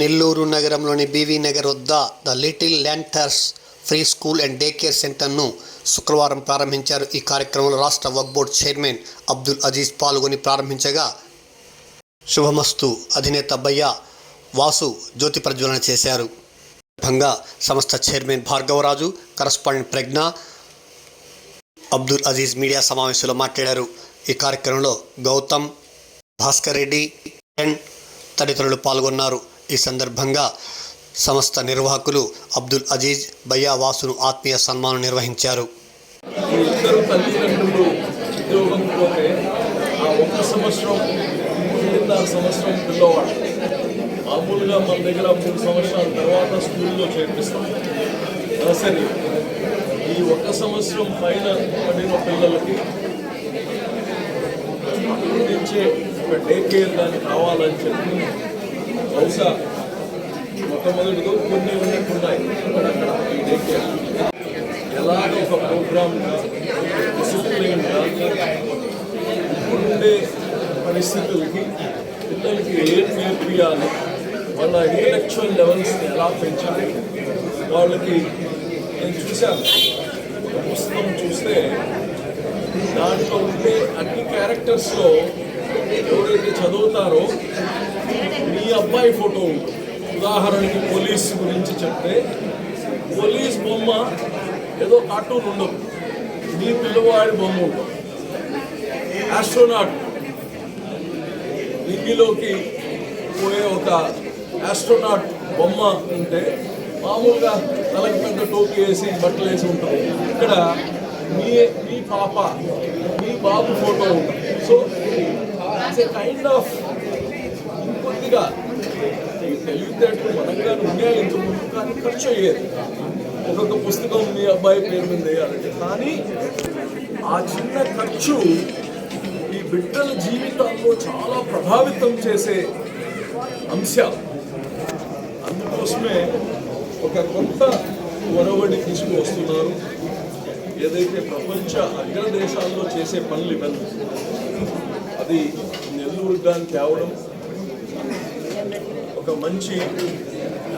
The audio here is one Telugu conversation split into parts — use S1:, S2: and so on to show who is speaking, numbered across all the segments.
S1: నెల్లూరు నగరంలోని బీవీ నగర్ వద్ద the little lanterns pre school and day care సెంటర్ను శుక్రవారం ప్రారంభించారు. ఈ కార్యక్రమంలో రాష్ట్ర వక్ బోర్డ్ చైర్మన్ అబ్దుల్ అజీజ్ పాల్గొని ప్రారంభించగా శుభమస్తు అధినేత బయ్య వాసు జ్యోతి ప్రజ్వలన చేశారు. భంగా సంస్థ chairman Bhargavaraju correspondent Pragna Abdul Aziz media సమావేశంలో మాట్లాడారు. ఈ కార్యక్రమంలో గౌతమ్ భాస్కర్ రెడ్డి అండ్ తదితరులు పాల్గొన్నారు. ఈ సందర్భంగా సంస్థ నిర్వాహకులు అబ్దుల్ అజీజ్ బయ్యా వాసును ఆత్మీయ సన్మానం నిర్వహించారు.
S2: ఇద్దరు ఆ సంవత్సరం సంవత్సరం పిల్లవాడు. మామూలుగా మన దగ్గర మూడు సంవత్సరాల తర్వాత స్కూల్లో చేర్పిస్తాం. నర్సరీ ఈ ఒక్క సంవత్సరం పైన పడిన పిల్లలకి నుంచే ఒక డే కేర్ కానీ కావాలని చెప్పి బహుశా మొట్టమొదటిగా కొన్ని ఉన్నట్టున్నాయి అక్కడక్కడ ఈ ఎలాగ ఒక ప్రోగ్రామ్గా డిసిప్లిన్గా ఇప్పుడుండే పరిస్థితులకి పిల్లలకి ఏం నేర్పియాలి? వాళ్ళ ఇంటలెక్చువల్ లెవెల్స్ని ఎలా పెంచాలి? వాళ్ళకి నేను చూశాను. పుస్తకం చూస్తే దాంట్లో ఉండే అన్ని క్యారెక్టర్స్లో ఎవరైతే చదువుతారో మీ అబ్బాయి ఫోటో ఉదాహరణకి పోలీస్ గురించి చెప్తే పోలీస్ బొమ్మ ఏదో కార్టూన్ ఉండదు. మీ పిల్లవాడి బొమ్మ ఆస్ట్రోనాట్ ఇంగిలోకి పోయే ఒక ఆస్ట్రోనాట్ బొమ్మ ఉంటే మామూలుగా తలకి పెద్ద టోపీ వేసి బట్టలు వేసి ఉంటుంది. ఇక్కడ మీ మీ పాప మీ బాబు ఫోటో ఉంటుంది. So it's a kind of ఇంకొద్దిగా ఈ తెలివితేటలు మనగా ఉన్నాయి ఇంతకుముందు కానీ ఖర్చు అయ్యేది. ఒక్కొక్క పుస్తకం మీ అబ్బాయి పేరు మీద వేయాలంటే. కానీ ఆ చిన్న ఖర్చు ఈ బిడ్డల జీవితాల్లో చాలా ప్రభావితం చేసే అంశాలు. అందుకోసమే ఒక కొత్త ఒరవడి తీసుకువస్తున్నారు. ఏదైతే ప్రపంచ అగ్రదేశాల్లో చేసే పనులు ఇవన్నీ అది నెల్లూరు కానీ తేవడం ఒక మంచి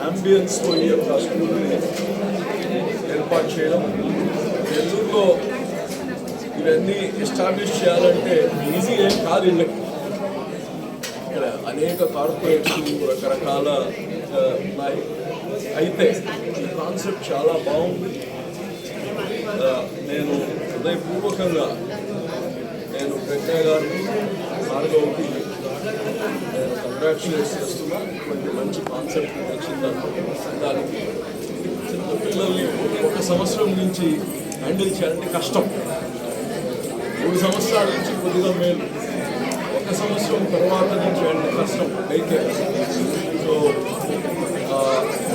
S2: అంబియన్స్తో ఈ యొక్క స్కూల్ని ఏర్పాటు చేయడం. ఎందులో ఇవన్నీ ఎస్టాబ్లిష్ చేయాలంటే ఈజీ ఏం కాదు ఇళ్ళకి. ఇక్కడ అనేక కార్పొరేట్లు రకరకాల ఉన్నాయి అయితే ఈ కాన్సెప్ట్ చాలా బాగుంది. నేను హృదయపూర్వకంగా నేను ప్రజ్ఞ గారిని భార్గవ్కి నేను చేస్తున్నా. కొంచెం మంచి కాన్సెప్ట్ వచ్చిందని దానికి చిన్న పిల్లల్ని ఒక సంవత్సరం నుంచి హ్యాండిల్ చేయాలంటే కష్టం. మూడు సంవత్సరాల నుంచి కొద్దిగా మేలు. ఒక సంవత్సరం తర్వాత నుంచి అంటే కష్టం. అయితే సో ఆ,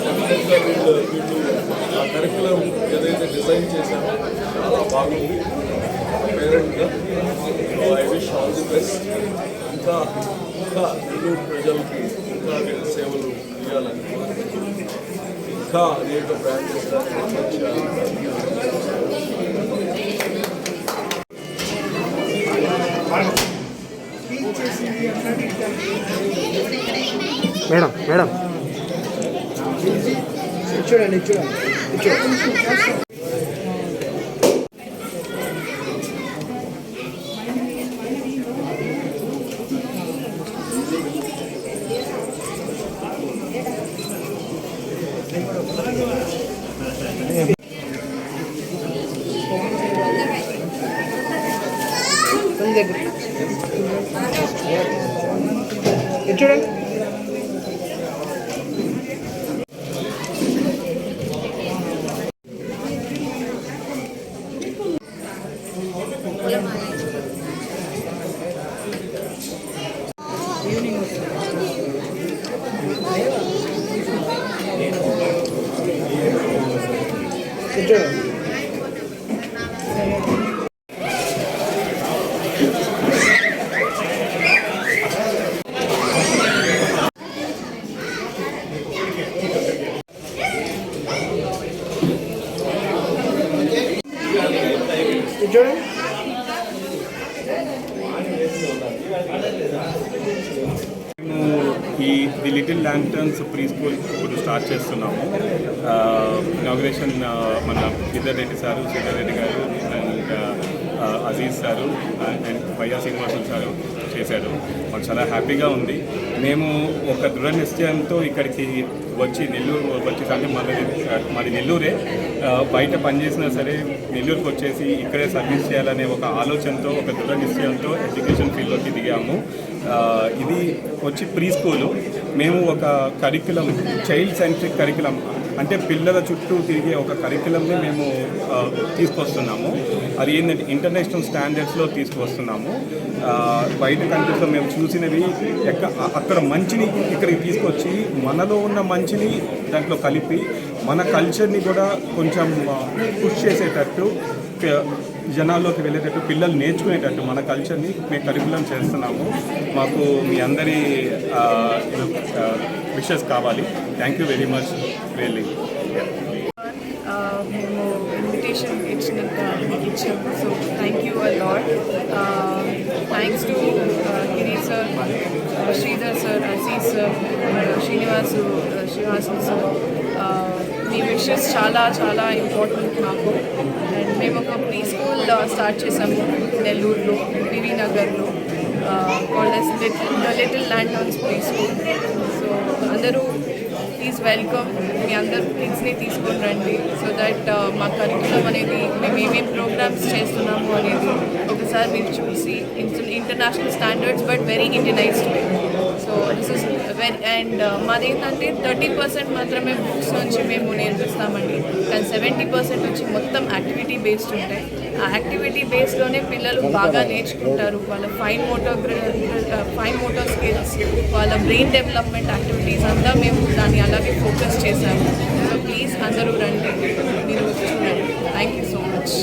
S2: డెఫినెట్గా వీళ్ళు వీళ్ళు ఆ కరికులం ఏదైతే డిజైన్ చేశారో చాలా బాగుంది. పేరెంట్గా I wish all the best ఇంకా ఇంకా నెల్లూరు ప్రజలకి ఇంకా సేవలు ఇవ్వాలని ఇంకా అనేక బ్రాంచెస్
S3: మేడం. మేడం
S4: చూడండి చూడండి చూడండి. ఇది చూడండి ఇది
S5: ఈ the little
S3: lanterns pre school ఇప్పుడు స్టార్ట్ చేస్తున్నాము. ఇనాగ్రేషన్ మన సిద్ధారెడ్డి రెడ్డి సారు శ్రీధర్ గారు అజీజ్ సారు అండ్ భయ్యా శ్రీనివాసులు సారు చేశారు. మాకు చాలా హ్యాపీగా ఉంది. మేము ఒక దృఢ నిశ్చయంతో ఇక్కడికి వచ్చి నెల్లూరు వచ్చి అంటే మాది మాది నెల్లూరే. బయట పనిచేసినా సరే నెల్లూరుకి వచ్చేసి ఇక్కడే సర్వీస్ చేయాలనే ఒక ఆలోచనతో ఒక దృఢ నిశ్చయంతో ఎడ్యుకేషన్ ఫీల్డ్లోకి దిగాము. ఇది వచ్చి ప్రీ స్కూలు మేము ఒక కరికులం చైల్డ్ సెంట్రిక్ కరికులం అంటే పిల్లల చుట్టూ తిరిగే ఒక కరికులంని మేము తీసుకొస్తున్నాము. అది ఏంటంటే ఇంటర్నేషనల్ స్టాండర్డ్స్లో తీసుకొస్తున్నాము బయట కంట్రీస్లో మేము చూసినవి ఎక్క అక్కడ మంచిని ఇక్కడికి తీసుకొచ్చి మనలో ఉన్న మంచిని దాంట్లో కలిపి మన కల్చర్ని కూడా కొంచెం పుష్ చేసేటట్టు జనాల్లోకి వెళ్ళేటట్టు పిల్లలు నేర్చుకునేటట్టు మన కల్చర్ని మేము కరికులం చేస్తున్నాము. మాకు మీ అందరి విషెస్ కావాలి. థ్యాంక్ యూ వెరీ మచ్
S5: వెళ్ళి మేము ఇన్విటేషన్ ఇచ్చినంత మీకు ఇచ్చాము so thank you a lot thanks to Giri sir Sridhar sir Aziz sir Srinivasu Srinivasan sir me wishes చాలా చాలా ఇంపార్టెంట్ నాకు అండ్ మేము ఒక ప్రీ స్కూల్ స్టార్ట్ చేసాము నెల్లూరులో వివి నగర్లో called the little lanterns pre school so అందరూ ప్లీజ్ వెల్కమ్ మీ అందరు కిడ్స్ని తీసుకుని రండి. సో దట్ uh, మా కరికులం అనేది మేము ఏమేమి ప్రోగ్రామ్స్ చేస్తున్నాము అనేది ఒకసారి మీరు చూసి international standards but very Indianised way so this is very and మాది ఏంటంటే థర్టీ పర్సెంట్ మాత్రమే బుక్స్ నుంచి మేము నేర్పిస్తామండి. కానీ సెవెంటీ పర్సెంట్ వచ్చి మొత్తం యాక్టివిటీ బేస్డ్ ఉంటాయి. ఆ యాక్టివిటీ బేస్డ్లోనే పిల్లలు బాగా నేర్చుకుంటారు. వాళ్ళ fine motor fine motor skills వాళ్ళ బ్రెయిన్ డెవలప్మెంట్ యాక్టివిటీస్ అంతా మేము దాన్ని అలాగే ఫోకస్ చేశాము. సో ప్లీజ్ అందరూ రండి. మీరు చూడండి. Thank you so much.